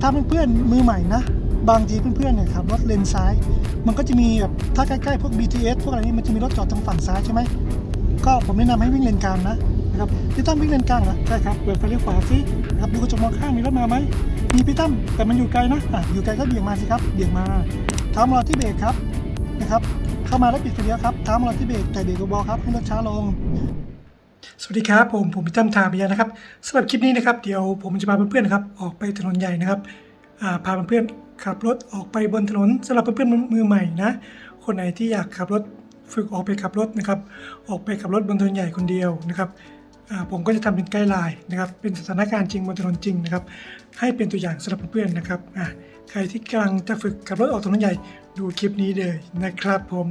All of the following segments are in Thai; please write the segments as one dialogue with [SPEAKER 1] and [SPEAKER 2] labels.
[SPEAKER 1] ถ้าเพื่อนๆมือใหม่นะ บางทีเพื่อนๆเนี่ยขับรถเลนซ้าย มันก็จะมีแบบถ้าใกล้ๆพวก BTS พวกอะไรนี้มันจะมีรถจอดทางฝั่งซ้ายใช่ไหมก็ผมแนะนำให้วิ่งเลนกลางนะนะครับพี่ตั้มวิ่งเลนกลางเหรอใช่ครับเปิดไฟเลี้ยวขวาสินะครับดูกระจกมองข้างมีรถมาไหมมีพี่ตั้มแต่มันอยู่ไกลนะอะอยู่ไกลก็เบี่ยงมาสิครับเบี่ยงมาเท้ามารอที่เบรกครับนะครับ เข้ามาแล้วปิดไฟเลี้ยวครับเท้ามารอที่เบรกแต่เบรกเบาๆครับให้รถช้าลง สวัสดีครับผมผมพี่ตั้มทาพยานะครับสำหรับคลิปนี้นะครับเดี๋ยวผมจะพาเพื่อนๆนะครับออกไปถนนใหญ่นะครับพาเพื่อนๆขับรถออกไปบนถนนสำหรับเพื่อนๆมือใหม่นะคนไหนที่อยากขับรถฝึกออกไปขับรถนะครับ ออกไปขับรถบนถนนใหญ่คนเดียวนะครับผมก็จะทำเป็นไกด์ไลน์นะครับ เป็นสถานการณ์จริงบนถนนจริงนะครับ ให้เป็นตัวอย่างสำหรับเพื่อนๆนะครับใครที่กำลังจะฝึกขับรถออกถนนใหญ่ดูคลิปนี้เลยนะครับผม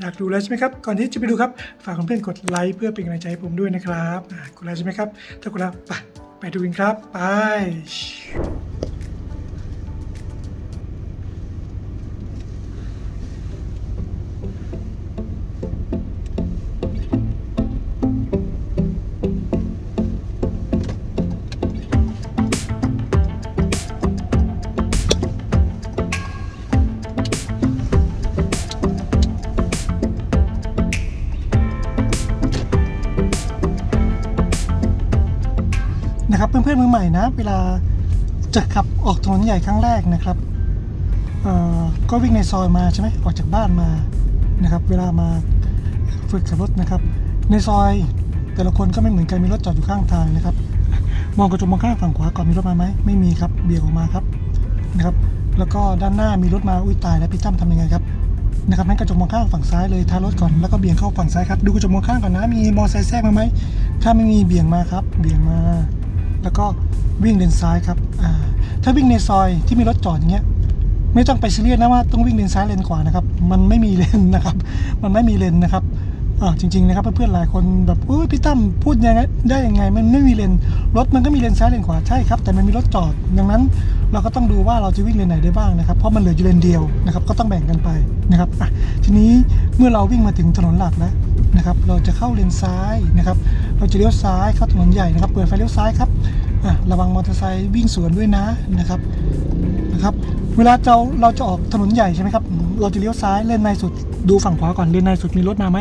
[SPEAKER 1] อยากดูแล้วใช่ไหมครับก่อนที่จะไปดูครับฝากเพื่อนๆกดไลค์เพื่อเป็นกำลังใจให้ผมด้วยนะครับกดไลค์ใช่ไหมครับถ้ากดแล้วไปไปดูกันครับไป เวลาจะขับออกถนนใหญ่ครั้งแรกนะครับก็วิ่งในซอยมาใช่ไหมออกจากบ้านมานะครับเวลามาฝึกขับรถนะครับ ในซอยแต่ละคนก็ไม่เหมือนกันมีรถจอดอยู่ข้างทางนะครับ มองกระจกมองข้างฝั่งขวาก่อนมีรถมาไหมไม่มีครับเบี่ยงออกมาครับนะครับ แล้วก็ด้านหน้ามีรถมาอุ้ยตายแล้วพี่จ้ำทำยังไงครับนะครับนั้นกระจกมองข้างฝั่งซ้ายเลยท้ายรถก่อนแล้วก็เบี่ยงเข้าฝั่งซ้ายครับดูกระจกมองข้างก่อนนะมีมอเตอร์ไซค์แทรกมาไหมถ้าไม่มีเบี่ยงมาครับ เบี่ยงมา แล้วก็วิ่งเลนซ้ายครับถ้าวิ่งในซอยที่มีรถจอดอย่างเงี้ยไม่ต้องไปซีเรียสนะว่าต้องวิ่งเลนซ้ายเลนขวานะครับ มันไม่มีเลนนะครับ มันไม่มีเลนนะครับ อ่าจริง ๆ นะครับเพื่อนๆหลายคนแบบเอุ้ยพี่ตั้มพูดยังไงได้ยังไง มันไม่มีเลนรถมันก็มีเลนซ้ายเลนขวาใช่ครับ แต่มันมีรถจอด ดังนั้น เราก็ต้องดูว่าเราจะวิ่งเลนไหนได้บ้างนะครับเพราะมันเหลืออยู่เลนเดียวนะครับก็ต้องแบ่งกันไปนะครับอะทีนี้เมื่อเราวิ่งมาถึงถนนหลักแล้วนะครับ เราจะเข้าเลนซ้ายนะครับ เราจะเลี้ยวซ้ายเข้าถนนใหญ่นะครับเปิดไฟเลี้ยวซ้ายครับอะระวังมอเตอร์ไซค์วิ่งสวนด้วยนะนะครับนะครับเวลาเราเราจะออกถนนใหญ่ใช่ไหมครับ เราจะเลี้ยวซ้ายเลนในสุดดูฝั่งขวาก่อนเลนในสุดมีรถมาไหม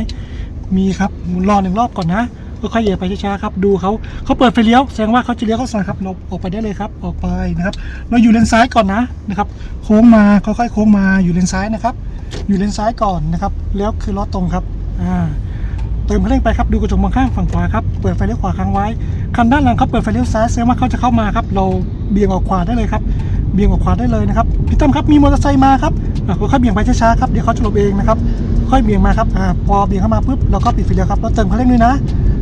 [SPEAKER 1] มีครับรอหนึ่งรอบก่อนนะค่อยๆเหยียบไปช้าๆครับดูเขาเขาเปิดไฟเลี้ยวแสดงว่าเขาจะเลี้ยวเข้าซอยครับเราออกไปได้เลยครับออกไปนะครับ เราอยู่เลนซ้ายก่อนนะนะครับ โค้งมาค่อยๆโค้งมาอยู่เลนซ้ายนะครับ อยู่เลนซ้ายก่อนนะครับแล้วคือล้อตรงครับอ่าเติมคันเร่งไปครับดูกระจกมองข้างฝั่งขวาครับเปิดไฟเลี้ยวขวาค้างไว้คันด้านหลังครับเปิดไฟเลี้ยวซ้ายแสดงว่าเขาจะเข้ามาครับ เราเบี่ยงออกขวาได้เลยครับเบี่ยงออกขวาได้เลยนะครับพี่ตั้มครับมีมอเตอร์ไซค์มาครับค่อยๆเบี่ยงไปช้าๆครับเดี๋ยวเขาจะหลบเองนะครับ ค่อยเบี่ยงมาครับอ่าพอเบี่ยงเข้ามาปุ๊บเราก็ปิดไฟเลี้ยวครับแล้วเติมคันเร่งด้วยนะ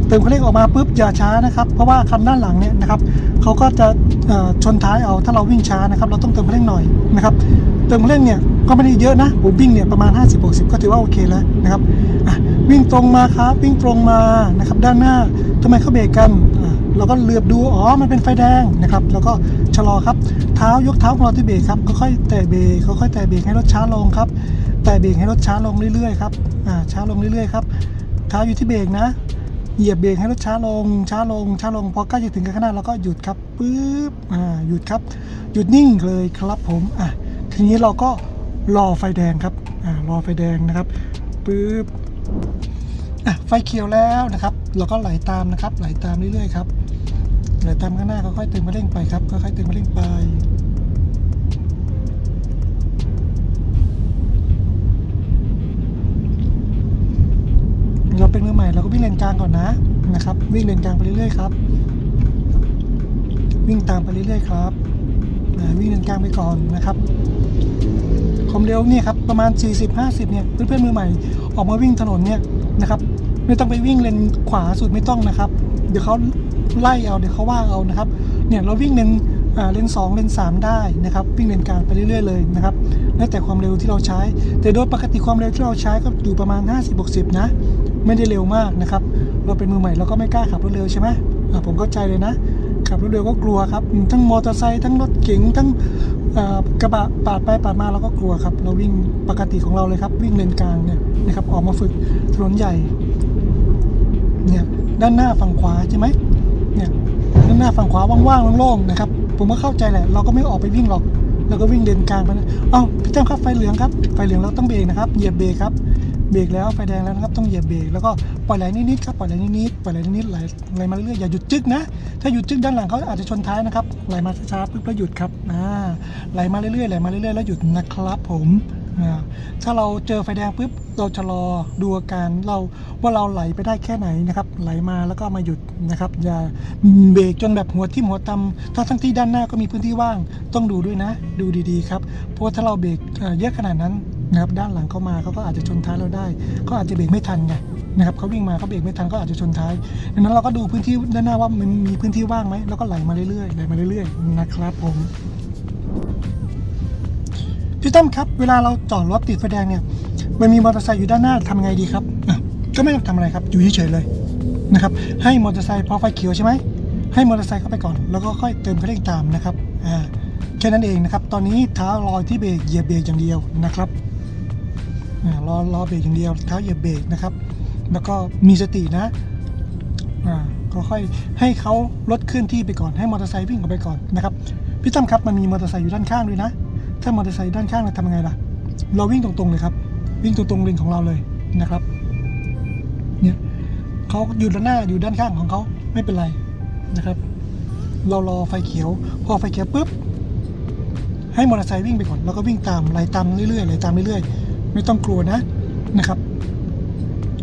[SPEAKER 1] เติมคันเร่งออกมาปุ๊บอย่าช้านะครับเพราะว่าคันด้านหลังเนี่ยนะครับเขาก็จะเอ่อชนท้ายเอาถ้าเราวิ่งช้านะครับเราต้องเติมคันเร่งหน่อยนะครับเติมคันเร่งเนี่ยก็ไม่ได้เยอะนะผมวิ่งเนี่ยประมาณ 50-60 ก็ถือว่าโอเคแล้วนะครับอะวิ่งตรงมาครับวิ่งตรงมานะครับด้านหน้าทำไมเขาเบรกกันอะเราก็เลือบดูอ๋อมันเป็นไฟแดงนะครับแล้วก็ชะลอครับเท้ายกเท้าของเราที่เบรกครับค่อยๆแตะเบรกค่อยๆแตะเบรกให้รถช้าลงครับ แตะเบรกให้รถช้าลงเรื่อยๆครับอ่าช้าลงเรื่อยๆครับเท้าอยู่ที่เบรกนะ เหยียบเบรกให้รถช้าลง ช้าลง ช้าลง พอใกล้จะถึงกันข้างหน้าเราก็หยุดครับปึ๊บอ่าหยุดครับ หยุดนิ่งเลยครับผมอะทีนี้เราก็รอไฟแดงครับอ่ารอไฟแดงนะครับปึ๊บอะไฟเขียวแล้วนะครับ เราก็ไหลตามนะครับ ไหลตามเรื่อยๆครับไหลตามข้างหน้าค่อยๆเติมมาเร่งไปครับค่อยๆเติมมาเร่งไป เราเป็นมือใหม่เราก็วิ่งเลนกลางก่อนนะนะครับ วิ่งเลนกลางไปเรื่อยๆครับ วิ่งตามไปเรื่อยๆครับวิ่งเลนกลางไปก่อนนะครับความเร็วเนี่ยครับประมาณ 40-50 เนี่ยเพื่อนๆมือใหม่ออกมาวิ่งถนนเนี่ยนะครับ ไม่ต้องไปวิ่งเลนขวาสุดไม่ต้องนะครับ เดี๋ยวเขาไล่เอาเดี๋ยวเขาว่าเอานะครับ เนี่ยเราวิ่งเลนเลนสองเลนสามได้นะครับ วิ่งเลนกลางไปเรื่อยๆเลยนะครับแล้วแต่ความเร็วที่เราใช้ แต่โดยปกติความเร็วที่เราใช้ก็อยู่ประมาณ 50-60 นะ ไม่ได้เร็วมากนะครับ เราเป็นมือใหม่เราก็ไม่กล้าขับรถเร็วใช่ไหมผมเข้าใจเลยนะ ขับรถเร็วก็กลัวครับ ทั้งมอเตอร์ไซค์ทั้งรถเก๋งทั้งกระบะปาดไปปาดมาเราก็กลัวครับ เราวิ่งปกติของเราเลยครับ วิ่งเลนกลางเนี่ยนะครับออกมาฝึกถนนใหญ่เนี่ยด้านหน้าฝั่งขวาใช่ไหมเนี่ยด้านหน้าฝั่งขวาว่างๆโล่งๆนะครับผมก็เข้าใจแหละ เราก็ไม่ออกไปวิ่งหรอกเราก็วิ่งเลนกลางไปนะเอ้าพี่ตั้มครับไฟเหลืองครับไฟเหลืองเราต้องเบรกนะครับเหยียบเบรกครับ เบรกแล้วไฟแดงแล้วนะครับต้องเหยียบเบรกแล้วก็ปล่อยไหลนิดๆครับปล่อยไหลนิดๆปล่อยไหลนิดๆไหลไหลมาเรื่อยๆอย่าหยุดจึ๊กนะถ้าหยุดจึ๊กด้านหลังเขาอาจจะชนท้ายนะครับไหลมาช้าๆปุ๊บแล้วหยุดครับอ่าไหลมาเรื่อยๆไหลมาเรื่อยๆแล้วหยุดนะครับผมอ่าถ้าเราเจอไฟแดงปุ๊บเราชะลอดูอาการเราว่าเราไหลไปได้แค่ไหนนะครับไหลมาแล้วก็มาหยุดนะครับอย่าเบรกจนแบบหัวทิ่มหัวตำทั้งทั้งที่ด้านหน้าก็มีพื้นที่ว่างต้องดูด้วยนะ ดูดีๆครับเพราะว่าถ้าเราเบรกเยอะขนาดนั้น นะครับด้านหลังเขามาเขาก็อาจจะชนท้ายเราได้เขาอาจจะเบรกไม่ทันไงนะครับเขาวิ่งมาเขาเบรกไม่ทันก็อาจจะชนท้ายดังนั้นเราก็ดูพื้นที่ด้านหน้าว่ามันมีพื้นที่ว่างไหมแล้วก็ไหลมาเรื่อยๆไหลมาเรื่อยๆนะครับผมพี่ตั้มครับเวลาเราจอดรถติดไฟแดงเนี่ยมันมีมอเตอร์ไซค์อยู่ด้านหน้าทำไงดีครับก็ไม่ต้องทำอะไรครับอยู่เฉยๆเลยนะครับให้มอเตอร์ไซค์พอไฟเขียวใช่ไหมให้มอเตอร์ไซค์เข้าไปก่อน แล้วก็ค่อยเติมคันเร่งตามนะครับอ่าแค่นั้นเองนะครับ ตอนนี้เท้ารอยที่เบรกเหยียบเบรกอย่างเดียวนะครับ รอรอเบรกอย่างเดียวเท้าเหยียบเบรกนะครับ แล้วก็มีสตินะอ่าก็ค่อยให้เขาลดเคลื่อนที่ไปก่อนให้มอเตอร์ไซค์วิ่งออกไปก่อนนะครับพี่ตั้มครับมันมีมอเตอร์ไซค์อยู่ด้านข้างด้วยนะ ถ้ามอเตอร์ไซค์ด้านข้างเราทำยังไงล่ะ เราวิ่งตรงๆเลยครับ วิ่งตรงๆเลนของเราเลยนะครับเนี่ยเขาอยู่ด้านหน้าอยู่ด้านข้างของเขาไม่เป็นไรนะครับ เรารอไฟเขียว พอไฟเขียวปุ๊บให้มอเตอร์ไซค์วิ่งไปก่อนแล้วก็วิ่งตามไล่ตามเรื่อยๆไล่ตามเรื่อยๆ ไม่ต้องกลัวนะนะครับ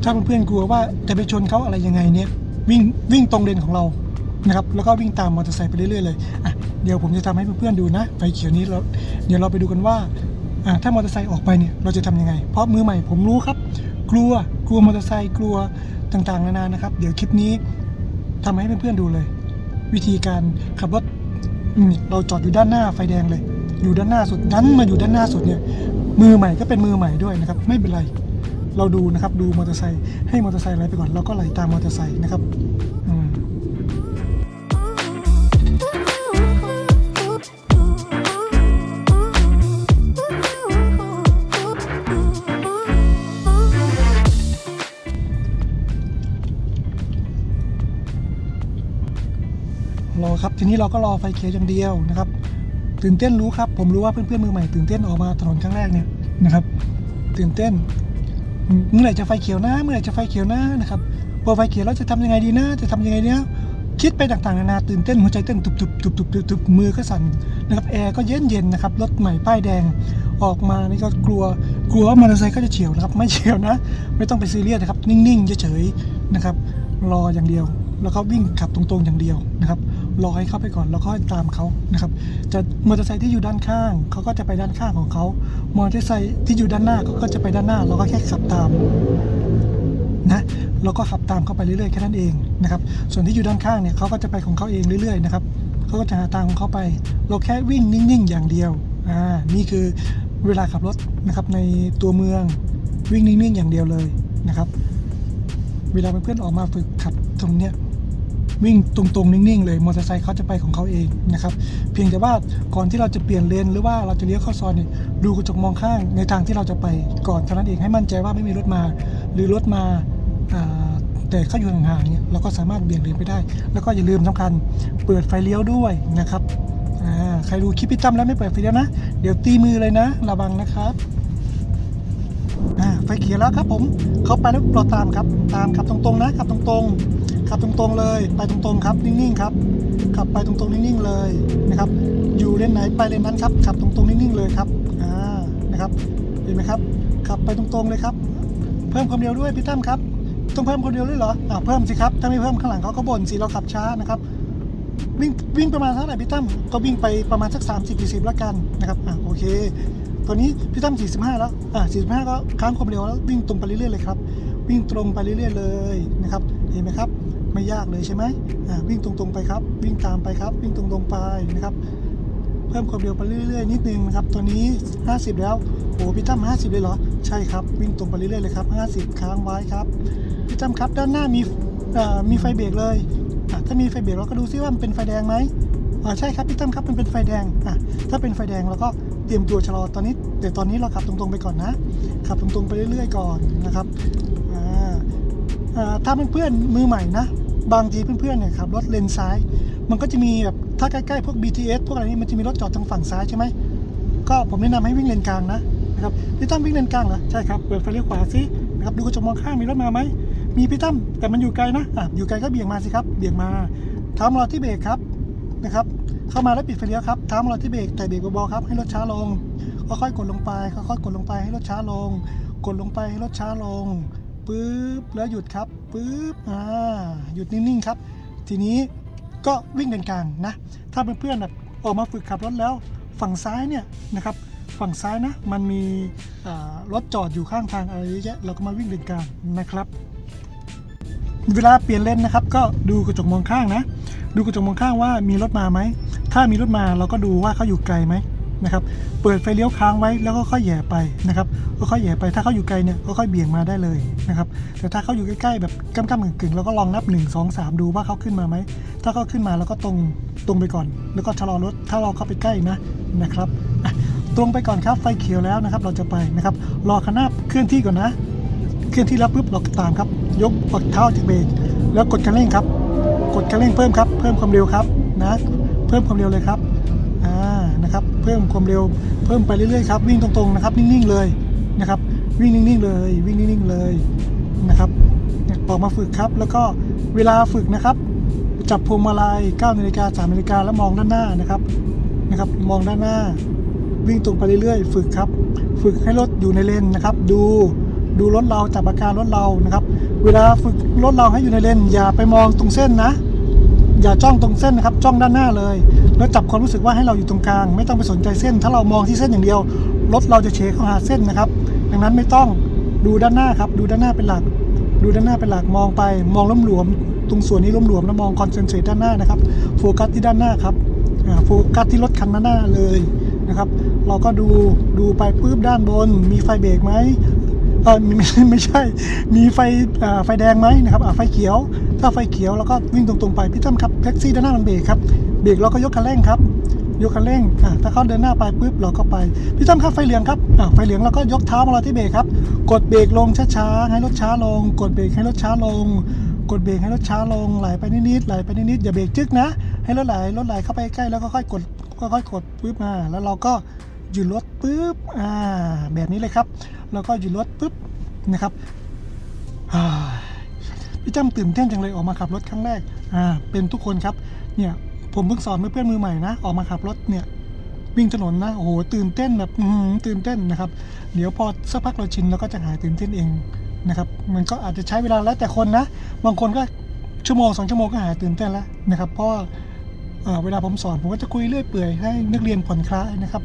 [SPEAKER 1] ถ้าเพื่อนๆกลัวว่าจะไปชนเขาอะไรยังไงเนี่ยวิ่งวิ่งตรงเลนของเรานะครับแล้วก็วิ่งตามมอเตอร์ไซค์ไปเรื่อยๆเลยอะเดี๋ยวผมจะทำให้เพื่อนๆดูนะ ไฟเขียวนี้เราเดี๋ยวเราไปดูกันว่าอะถ้ามอเตอร์ไซค์ออกไปเนี่ยเราจะทำยังไง เพราะมือใหม่ผมรู้ครับ กลัวกลัวมอเตอร์ไซค์กลัวต่างๆนานานะครับ เดี๋ยวคลิปนี้ทำให้เพื่อนๆดูเลย วิธีการขับรถเราจอดอยู่ด้านหน้าไฟแดงเลย อยู่ด้านหน้าสุดดันมาอยู่ด้านหน้าสุดเนี่ย มือใหม่ก็เป็นมือใหม่ด้วยนะครับ ไม่เป็นไร เราดูนะครับ ดูมอเตอร์ไซค์ให้มอเตอร์ไซค์ไหลไปก่อนแล้วก็ไหลตามมอเตอร์ไซค์นะครับอืมรอครับ ทีนี้เราก็รอไฟเขียวอย่างเดียวนะครับ ตื่นเต้นรู้ครับ ผมรู้ว่าเพื่อนๆมือใหม่ตื่นเต้นออกมาถนนครั้งแรกเนี่ยนะครับ ตื่นเต้นเมื่อไหร่จะไฟเขียวนะเมื่อไหร่จะไฟเขียวนะนะครับพอไฟเขียวแล้วจะทำยังไงดีนะ จะทำยังไงเนี่ยคิดไปต่างๆนานาตื่นเต้นหัวใจเต้นตุบๆตุบๆตุบๆมือก็สั่นนะครับแอร์ก็เย็นๆนะครับรถใหม่ป้ายแดงออกมานี่ก็กลัวกลัวว่ามอเตอร์ไซค์ก็จะเฉียวนะครับ ไม่เฉียวนะ ไม่ต้องไปซีเรียสนะครับ นิ่งๆเฉยๆนะครับ รออย่างเดียว แล้วก็วิ่งขับตรงๆอย่างเดียวนะครับ รอให้เข้าไปก่อนแล้วก็ตามเขานะครับ จะมอเตอร์ไซค์ที่อยู่ด้านข้างเขาก็จะไปด้านข้างของเขามอเตอร์ไซค์ที่อยู่ด้านหน้าเขาก็จะไปด้านหน้า เราก็แค่ขับตามนะเราก็ขับตามเขาไปเรื่อยๆแค่นั้นเองนะครับ ส่วนที่อยู่ด้านข้างเนี่ยเขาก็จะไปของเขาเองเรื่อยๆนะครับเขาก็จะหาทางของเขาไป เราแค่วิ่งนิ่งๆ อย่างเดียวอ่านี่คือเวลาขับรถนะครับในตัวเมืองวิ่งนิ่งๆ อย่างเดียวเลยนะครับ เวลาเพื่อนๆออกมาฝึกขับตรงเนี้ย วิ่งตรงๆ นิ่งๆ เลยมอเตอร์ไซค์เขาจะไปของเขาเองนะครับเพียงแต่ว่าก่อนที่เราจะเปลี่ยนเลนหรือว่าเราจะเลี้ยวเข้าซอยเนี่ยดูกระจกมองข้างในทางที่เราจะไปก่อนเท่านั้นเองให้มั่นใจว่าไม่มีรถมา หรือรถมาแต่เขาอยู่ห่างๆเนี่ยเราก็สามารถเบี่ยงเลนไปได้ แล้วก็อย่าลืมสำคัญเปิดไฟเลี้ยวด้วยนะครับใครดูคลิปพี่ตั้มแล้วไม่เปิดไฟเลี้ยวนะ เดี๋ยวตีมือเลยนะ ระวังนะครับไฟเขียวแล้วครับผมเขาไปแล้วเราตามครับ ตามขับตรงๆนะขับตรงๆ ขับตรงๆเลย ไปตรงๆครับ นิ่งๆครับ ขับไปตรงๆนิ่งๆเลยนะครับ อยู่เลนไหนไปเลนนั้นครับ ขับตรงๆนิ่งๆเลยครับ อ่า นะครับ เห็นไหมครับ ขับไปตรงๆเลยครับ เพิ่มความเร็วด้วยพี่ตั้มครับ ต้องเพิ่มความเร็วด้วยเหรอ อ่าเพิ่มสิครับ ถ้าไม่เพิ่มข้างหลังเขาก็บ่นสิเราขับช้านะครับ วิ่งวิ่งประมาณเท่าไหร่พี่ตั้ม ก็วิ่งไปประมาณสัก30 40แล้วกันนะครับ อะโอเค ตอนนี้พี่ตั้ม45 แล้ว อะ45 ก็ค้างความเร็วแล้ววิ่งตรงไปเรื่อยๆเลยครับ วิ่งตรงไปเรื่อยๆเลยนะครับ เห็นไหมครับ ไม่ยากเลยใช่ไหมอ่าวิ่งตรงๆไปครับ วิ่งตามไปครับ วิ่งตรงๆไปนะครับ เพิ่มความเร็วไปเรื่อยๆนิดนึงนะครับตอนนี้ 50 แล้วโอ้พี่ตั้ม50 เลยเหรอ ใช่ครับ วิ่งตรงไปเรื่อยๆเลยครับ 50 ค้างไว้ครับพี่ตั้มครับด้านหน้ามีอ่อมีไฟเบรกเลยอะถ้ามีไฟเบรกเราก็ดูซิว่ามันเป็นไฟแดงไหมอ่าใช่ครับพี่ตั้มครับมันเป็นไฟแดงอะถ้าเป็นไฟแดงเราก็เตรียมตัวชะลอตอนนี้แต่ตอนนี้เราขับตรงๆไปก่อนนะขับตรงๆไปเรื่อยๆก่อนนะครับอ่าอ่าถ้าเพื่อนๆมือใหม่นะ บางทีเพื่อนๆเนี่ยขับรถเลนซ้าย มันก็จะมีแบบถ้าใกล้ๆพวก BTS พวกอะไรนี้มันจะมีรถจอดทางฝั่งซ้ายใช่ไหมก็ผมแนะนำให้วิ่งเลนกลางนะนะครับพี่ตั้มวิ่งเลนกลางเหรอใช่ครับเปิดไฟเลี้ยวขวาสินะครับดูกระจกมองข้างมีรถมาไหมมีพี่ตั้มแต่มันอยู่ไกลนะอะอยู่ไกลก็เบี่ยงมาสิครับเบี่ยงมาเท้ามรอที่เบรกครับนะครับเข้ามาแล้วปิดไฟเลี้ยวครับเท้ามารอที่เบรกแต่เบรกเบาๆครับให้รถช้าลงค่อยๆกดลงไปค่อยๆกดลงไปให้รถช้าลง กดลงไปให้รถช้าลง ปึ๊บแล้วหยุดครับปึ๊บอ่าหยุดนิ่งๆครับ ทีนี้ก็วิ่งเลนกลางนะ ถ้าเพื่อนๆแบบออกมาฝึกขับรถแล้วฝั่งซ้ายเนี่ยนะครับฝั่งซ้ายนะมันมีรถจอดอยู่ข้างทางอะไรเยอะแยะเราก็มาวิ่งเลนกลางนะครับ เวลาเปลี่ยนเลนนะครับ ก็ดูกระจกมองข้างนะ ดูกระจกมองข้างว่ามีรถมาไหมถ้ามีรถมาเราก็ดูว่าเขาอยู่ไกลไหม นะครับ เปิดไฟเลี้ยวค้างไว้แล้วก็ค่อยแย่ไปนะครับก็ค่อยแย่ไปถ้าเขาอยู่ไกลเนี่ยก็ค่อยเบี่ยงมาได้เลยนะครับ แต่ถ้าเขาอยู่ใกล้ๆแบบก้ำๆกึ่งๆเราก็ลองนับ 1 2 3 ดูว่าเขาขึ้นมาไหม ถ้าเขาขึ้นมาเราก็ตรงตรงไปก่อน แล้วก็ชะลอรถถ้าเราเข้าไปใกล้นะนะครับตรงไปก่อนครับไฟเขียวแล้วนะครับ เราจะไปนะครับรอคันหน้าเคลื่อนที่ก่อนนะ เคลื่อนที่แล้วปุ๊บเราตามครับ ยกปักเท้าจากเบรกแล้วกดคันเร่งครับ กดคันเร่งเพิ่มครับ เพิ่มความเร็วครับนะ เพิ่มความเร็วเลยครับ นะครับ เพิ่มความเร็วเพิ่มไปเรื่อยๆครับวิ่งตรงๆนะครับ นิ่งๆเลยนะครับ วิ่งนิ่งๆเลย วิ่งนิ่งๆเลยนะครับออกมาฝึกครับ แล้วก็เวลาฝึกนะครับ จับพวงมาลัย9นาฬิกา3นาฬิกาแล้วมองด้านหน้านะครับนะครับ มองด้านหน้า วิ่งตรงไปเรื่อยๆ ฝึกครับ ฝึกให้รถอยู่ในเลนนะครับ ดูดูรถเราจับอาการรถเรานะครับ เวลาฝึกรถเราให้อยู่ในเลนอย่าไปมองตรงเส้นนะ อย่าจ้องตรงเส้นนะครับ จ้องด้านหน้าเลย แล้วจับความรู้สึกว่าให้เราอยู่ตรงกลาง ไม่ต้องไปสนใจเส้น ถ้าเรามองที่เส้นอย่างเดียวรถเราจะเฉเข้าหาเส้นนะครับ ดังนั้นไม่ต้องดูด้านหน้าครับ ดูด้านหน้าเป็นหลัก ดูด้านหน้าเป็นหลักมองไป มองล้มหลวม ตรงส่วนนี้ล้มหลวมแล้วมองคอนเซนเทรตด้านหน้านะครับโฟกัสที่ด้านหน้าครับโฟกัสที่รถคันหน้าเลยนะครับ เราก็ดูดูไปปุ๊บด้านบน มีไฟเบรกไหมเออไม่ไม่ไม่ใช่ มีไฟไฟแดงไหมนะครับไฟเขียว ถ้าไฟเขียวเราก็วิ่งตรงๆไปพี่ตั้มครับแท็กซี่ด้านหน้ามันเบรกครับ เบรกเราก็ยกคันเร่งครับ ยกคันเร่งอ่าถ้าเขาเดินหน้าไปปุ๊บเราก็ไป พี่ตั้มครับไฟเหลืองครับอ่าไฟเหลืองเราก็ยกเท้ามารอที่เบรกครับ กดเบรกลงช้าๆ ให้รถช้าลง กดเบรกให้รถช้าลง กดเบรกให้รถช้าลง ไหลไปนิดๆ ไหลไปนิดๆ อย่าเบรกจึ๊กนะ ให้รถไหล รถไหลเข้าไปใกล้แล้วก็ค่อยกด ค่อยๆ กดปุ๊บมา แล้วเราก็หยุดรถปุ๊บ อ่า แบบนี้เลยครับ แล้วก็หยุดรถปุ๊บนะครับอ่าพี่จ้ำตื่นเต้นจังเลยออกมาขับรถครั้งแรก อ่า เป็นทุกคนครับ เนี่ย ผมเพิ่งสอนเพื่อนมือใหม่นะออกมาขับรถเนี่ยวิ่งถนนนะโอ้โหตื่นเต้นแบบตื่นเต้นนะครับ เดี๋ยวพอสักพักเราชินเราก็จะหายตื่นเต้นเองนะครับ มันก็อาจจะใช้เวลาแล้วแต่คนนะ บางคนก็ชั่วโมงสองชั่วโมงก็หายตื่นเต้นแล้วนะครับ เพราะว่าเอ่อเวลาผมสอนผมก็จะคุยเรื่อยเปื่อยให้นักเรียนผ่อนคลายนะครับ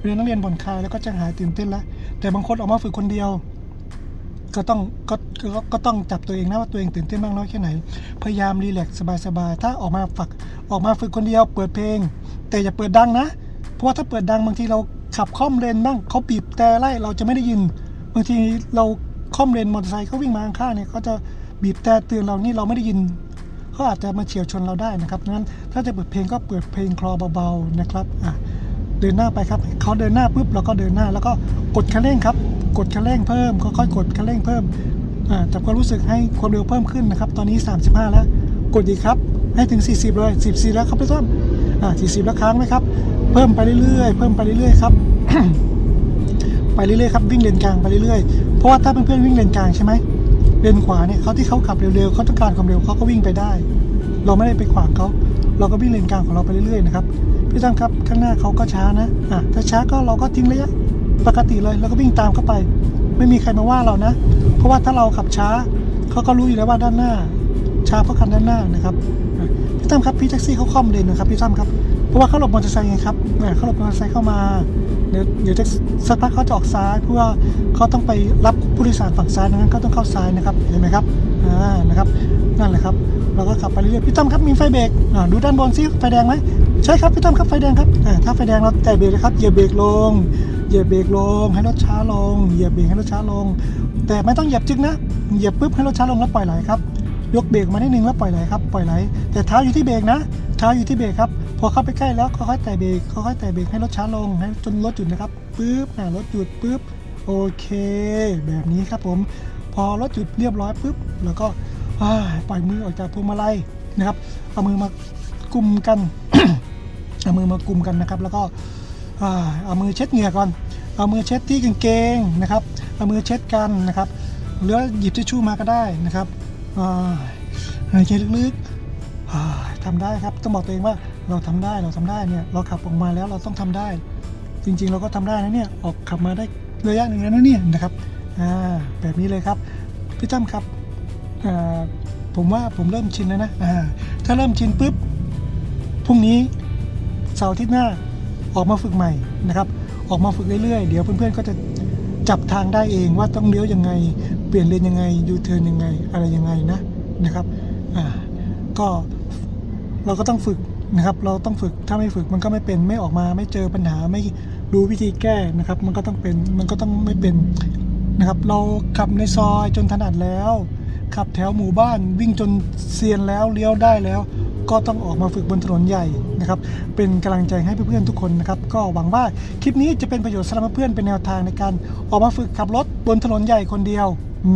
[SPEAKER 1] เวลานักเรียนผ่อนคลายแล้วก็จะหายตื่นเต้นแล้ว แต่บางคนออกมาฝึกคนเดียว ก็ต้องก็ก็ก็ต้องจับตัวเองนะว่าตัวเองตื่นเต้นมากน้อยแค่ไหน พยายามรีแลกซ์สบายๆถ้าออกมาฝึกออกมาฝึกคนเดียวเปิดเพลง แต่อย่าเปิดดังนะ เพราะว่าถ้าเปิดดังบางทีเราขับค่อมเลนบ้างเขาบีบแต่ไล่เราจะไม่ได้ยิน บางทีเราค่อมเลนมอเตอร์ไซค์เขาวิ่งมาข้างๆเนี่ยเขาจะบีบแต่เตือนเรานี่เราไม่ได้ยินเขาอาจจะมาเฉียวชนเราได้นะครับงั้นถ้าจะเปิดเพลงก็เปิดเพลงคลอเบาๆนะครับอะเดินหน้าไปครับเขาเดินหน้าปุ๊บเราก็เดินหน้าแล้วก็กดคันเร่งครับ กดคันเร่งเพิ่มค่อยๆกดคันเร่งเพิ่มอ่าจับความรู้สึกให้ความเร็วเพิ่มขึ้นนะครับ ตอนนี้ 35 แล้ว กดอีกครับ ให้ถึง 40 เลย 14 แล้วครับพี่ต้นอ่า40 แล้วค้างไหมครับ เพิ่มไปเรื่อยๆ เพิ่มไปเรื่อยๆครับ ไปเรื่อยๆครับวิ่งเลนกลางไปเรื่อยๆ เพราะว่าถ้าเพื่อนๆวิ่งเลนกลางใช่ไหมเลนขวาเนี่ยเขาที่เขาขับเร็วๆเขาต้องการความเร็วเขาก็วิ่งไปได้ เราไม่ได้ไปขวางเขาเราก็วิ่งเลนกลางของเราไปเรื่อยๆนะครับพี่ตั้งครับข้างหน้าเขาก็ช้านะอะถ้าช้าก็เราก็ทิ้งระยะ ปกติเลยแล้วก็วิ่งตามเข้าไป ไม่มีใครมาว่าเรานะ เพราะว่าถ้าเราขับช้าเขาก็รู้อยู่แล้วว่าด้านหน้า ช้าเพราะคันด้านหน้านะครับพี่ตั้มครับพี่แท็กซี่เขาคล่อมเลนนะครับพี่ตั้มครับเพราะว่าเขาหลบมอเตอร์ไซค์ไงครับอะเขาหลบมอเตอร์ไซค์เข้ามาเดี๋ยวเดี๋ยวจะสักพักเขาจะออกซ้าย เพื่อเขาต้องไปรับผู้โดยสารฝั่งซ้ายดังนั้นเขาต้องเข้าซ้ายนะครับเห็นไหมครับอ่านะครับนั่นแหละครับ เราก็ขับไปเรื่อยๆพี่ตั้มครับมีไฟเบรกอ่าดูด้านบนซิไฟแดงไหมใช่ครับพี่ตั้มครับไฟแดงครับอ่าถ้าไฟแดงเราแตะเบรกเลยครับเหยียบเบรกลง เหยียบเบรกลง ให้รถช้าลง เหยียบเบรกให้รถช้าลง แต่ไม่ต้องเหยียบจึกนะ เหยียบปุ๊บให้รถช้าลงแล้วปล่อยไหลครับ ยกเบรกมานิดนึงแล้วปล่อยไหลครับ ปล่อยไหล แต่เท้าอยู่ที่เบรกนะ เท้าอยู่ที่เบรกครับ พอเข้าไปใกล้แล้วค่อยๆแตะเบรก ค่อยๆแตะเบรกให้รถช้าลง ให้จนรถหยุดนะครับ ปุ๊บอ่ารถหยุดปุ๊บ โอเค แบบนี้ครับผม พอรถหยุดเรียบร้อยปุ๊บ แล้วก็ปล่อยมือออกจากพวงมาลัยนะครับ เอามือมากุมกัน เอามือมากุมกันนะครับ แล้วก็ เอามือเช็ดเหงื่อก่อน เอามือเช็ดที่กางเกงนะครับ เอามือเช็ดกันนะครับ หรือหยิบทิชชู่มาก็ได้นะครับหายใจลึกๆอ่าทำได้ครับ ต้องบอกตัวเองว่าเราทำได้เราทำได้เนี่ยเราขับออกมาแล้วเราต้องทำได้ จริงๆเราก็ทำได้นะเนี่ยออกขับมาได้ระยะหนึ่งแล้วนะเนี่ยนะครับแบบนี้เลยครับพี่ตั้มครับผมว่าผมเริ่มชินแล้วนะถ้าเริ่มชินปุ๊บพรุ่งนี้เสาร์อาทิตย์หน้า ออกมาฝึกใหม่นะครับ ออกมาฝึกเรื่อยๆ เดี๋ยวเพื่อนๆก็จะจับทางได้เองว่าต้องเลี้ยวยังไง เปลี่ยนเลนยังไงยูเทิร์นยังไงอะไรยังไงนะนะครับอ่าก็เราก็ต้องฝึกนะครับ เราต้องฝึกถ้าไม่ฝึกมันก็ไม่เป็นไม่ออกมาไม่เจอปัญหาไม่รู้วิธีแก้นะครับ มันก็ต้องเป็นมันก็ต้องไม่เป็นนะครับ เราขับในซอยจนถนัดแล้ว ขับแถวหมู่บ้านวิ่งจนเซียนแล้วเลี้ยวได้แล้ว ก็ต้องออกมาฝึกบนถนนใหญ่นะครับ เป็นกำลังใจให้เพื่อนๆทุกคนนะครับ ก็หวังว่าคลิปนี้จะเป็นประโยชน์สำหรับเพื่อนเป็นแนวทางในการออกมาฝึกขับรถบนถนนใหญ่คนเดียว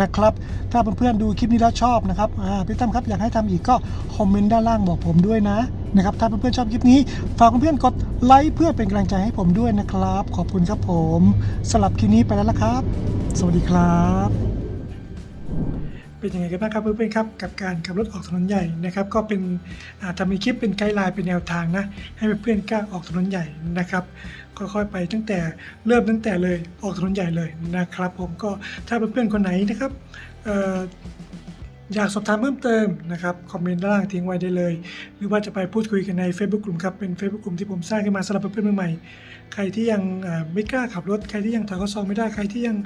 [SPEAKER 1] นะครับ ถ้าเพื่อนๆดูคลิปนี้แล้วชอบนะครับพี่ตั้มครับอยากให้ทำอีกก็คอมเมนต์ด้านล่างบอกผมด้วยนะนะครับถ้าเพื่อนๆชอบคลิปนี้ ฝากเพื่อนๆกดไลค์เพื่อเป็นกำลังใจให้ผมด้วยนะครับ ขอบคุณครับผมสำหรับคลิปนี้ไปแล้วละครับ สวัสดีครับ เป็นยังไงกันบ้างครับเพื่อนๆครับกับการขับรถออกถนนใหญ่นะครับก็เป็นอาทำเป็นคลิปเป็นไกด์ไลน์เป็นแนวทางนะให้เพื่อนๆกล้าออกถนนใหญ่นะครับค่อยๆไปตั้งแต่เริ่มตั้งแต่เลยออกถนนใหญ่เลยนะครับ ผมก็ถ้าเพื่อนๆคนไหนนะครับอยากสอบถามเพิ่มเติมนะครับคอมเมนต์ด้านล่างทิ้งไว้ได้เลย หรือว่าจะไปพูดคุยกันใน Facebook กลุ่มครับเป็น Facebook กลุ่มที่ผมสร้างขึ้นมาสำหรับเพื่อนๆใหม่ๆใครที่ยังไม่กล้าขับรถใครที่ยังถอยข้อซองไม่ได้ใครที่ยัง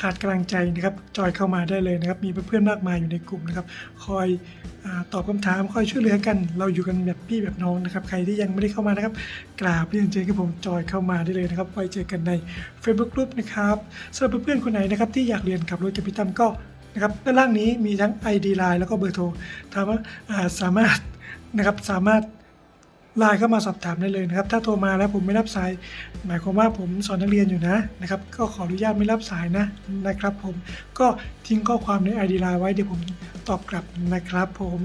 [SPEAKER 1] ขาดกำลังใจนะครับจอยเข้ามาได้เลยนะครับ มีเพื่อนๆมากมายอยู่ในกลุ่มนะครับคอยอตอบคำถามคอยช่วยเหลือกัน เราอยู่กันแบบพี่แบบน้องนะครับ ใครที่ยังไม่ได้เข้ามานะครับ กราบเรียนเชิญกับผมจอยเข้ามาได้เลยนะครับไว้เจอกันใน Facebook Group นะครับสำหรับเพื่อนๆคนไหนนะครับที่อยากเรียนขับรถกับพี่ตั้มก็นะครับด้านล่างนี้มีทั้ง ID Line แล้วก็เบอร์โทรถามว่าสามารถนะครับสามารถ ไลน์เข้ามาสอบถามได้เลยนะครับ ถ้าโทรมาแล้วผมไม่รับสาย หมายความว่าผมสอนนักเรียนอยู่นะนะครับ ก็ขออนุญาตไม่รับสายนะนะครับ ผมก็ทิ้งข้อความใน ID ไลน์ไว้เดี๋ยวผมตอบกลับนะครับผม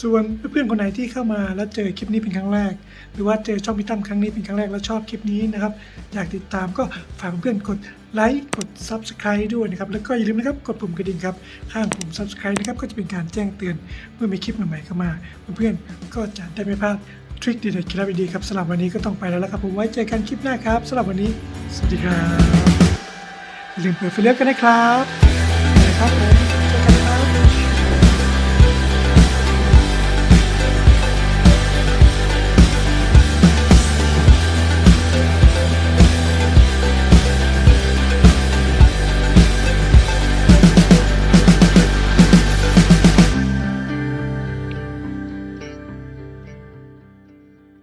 [SPEAKER 1] ส่วนเพื่อนๆคนไหนที่เข้ามาแล้วเจอคลิปนี้เป็นครั้งแรก หรือว่าเจอช่องพิตั้มครั้งนี้เป็นครั้งแรกแล้วชอบคลิปนี้นะครับ อยากติดตามก็ฝากเพื่อนกดไลค์กด Subscribe ด้วยนะครับ แล้วก็อย่าลืมนะครับกดปุ่มกระดิ่งครับ ข้างปุ่ม Subscribe นะครับก็จะเป็นการแจ้งเตือนเมื่อมีคลิปใหม่ๆเข้ามา เพื่อนๆก็จะได้ไม่พลาด ทริคดีๆเคล็ดลับดีๆครับสำหรับวันนี้ก็ต้องไปแล้วละครับ ผมไว้เจอกันคลิปหน้าครับสำหรับวันนี้สวัสดีครับอย่าลืมเปิดไฟเลี้ยวกันนะครับนะครับผม